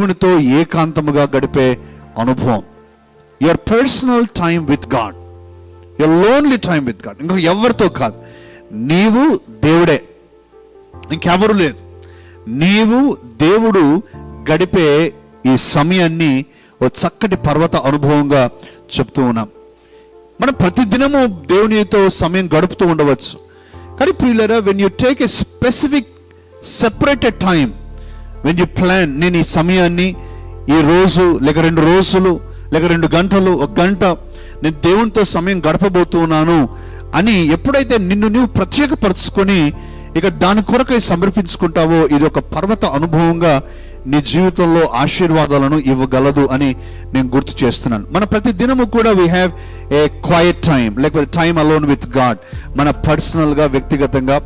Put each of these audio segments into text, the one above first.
దేవునితో ఏకాంతముగా గడిపే అనుభవం. Your personal time with God your lonely time with God ఇంకా ఎవరితో కాదు. నీవు దేవుడే. ఇంకెవరు లేదు నీవు దేవుడు గడిపే ఈ సమయాన్ని ఓ చక్కటి పర్వత అనుభవంగా చెప్తూ ఉన్నాం. మనం ప్రతిదినము దేవునితో సమయం గడుపుతూ ఉండవచ్చు. కానీ ప్రియులరా when you take a specific separated time when you plan నేను ఈ సమయాన్ని ఈ రోజు లేక రెండు రోజులు లేక రెండు గంటలు ఒక గంట నేను దేవునితో సమయం గడపబోతున్నాను అని ఎప్పుడైతే నిన్ను నువ్వు ప్రత్యేకపరచుకొని ఇక దాని కొరకై సమర్పించుకుంటావో ఇది ఒక పర్వత అనుభవంగా నీ జీవితంలో ఆశీర్వాదాలను ఇవ్వగలదు అని నేను గుర్తు చేస్తున్నాను. మన ప్రతి దినము కూడా we have a quiet time లేకపోతే టైం అలోన్ విత్ గాడ్ మన పర్సనల్గా వ్యక్తిగతంగా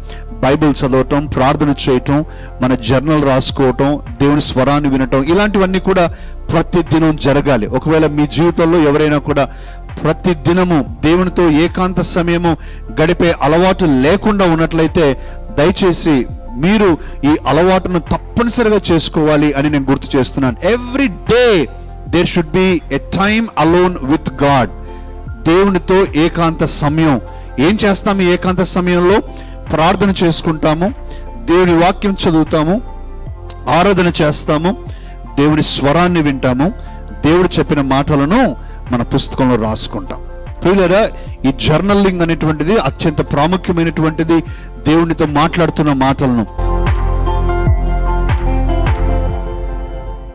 బైబిల్ చదవటం ప్రార్థన చేయటం మన జర్నల్ రాసుకోవటం దేవుని స్వరాన్ని వినటం ఇలాంటివన్నీ కూడా ప్రతి దినం జరగాలి. ఒకవేళ మీ జీవితంలో ఎవరైనా కూడా ప్రతి దినము దేవునితో ఏకాంత సమయము గడిపే అలవాటు లేకుండా ఉన్నట్లయితే దయచేసి మీరు ఈ అలవాటును తప్పనిసరిగా చేసుకోవాలి అని నేను గుర్తు చేస్తున్నాను. Every day there should be a time alone with God దేవునితో ఏకాంత సమయం. ఏం చేస్తాము ఈ ఏకాంత సమయంలో? ప్రార్థన చేసుకుంటాము దేవుని వాక్యం చదువుతాము ఆరాధన చేస్తాము దేవుని స్వరాన్ని వింటాము దేవుడు చెప్పిన మాటలను మన పుస్తకంలో రాసుకుంటాం. ప్రియులరా ఈ జర్నలింగ్ అనేటువంటిది అత్యంత ప్రాముఖ్యమైనటువంటిది దేవునితో మాట్లాడుతున్న మాటలను.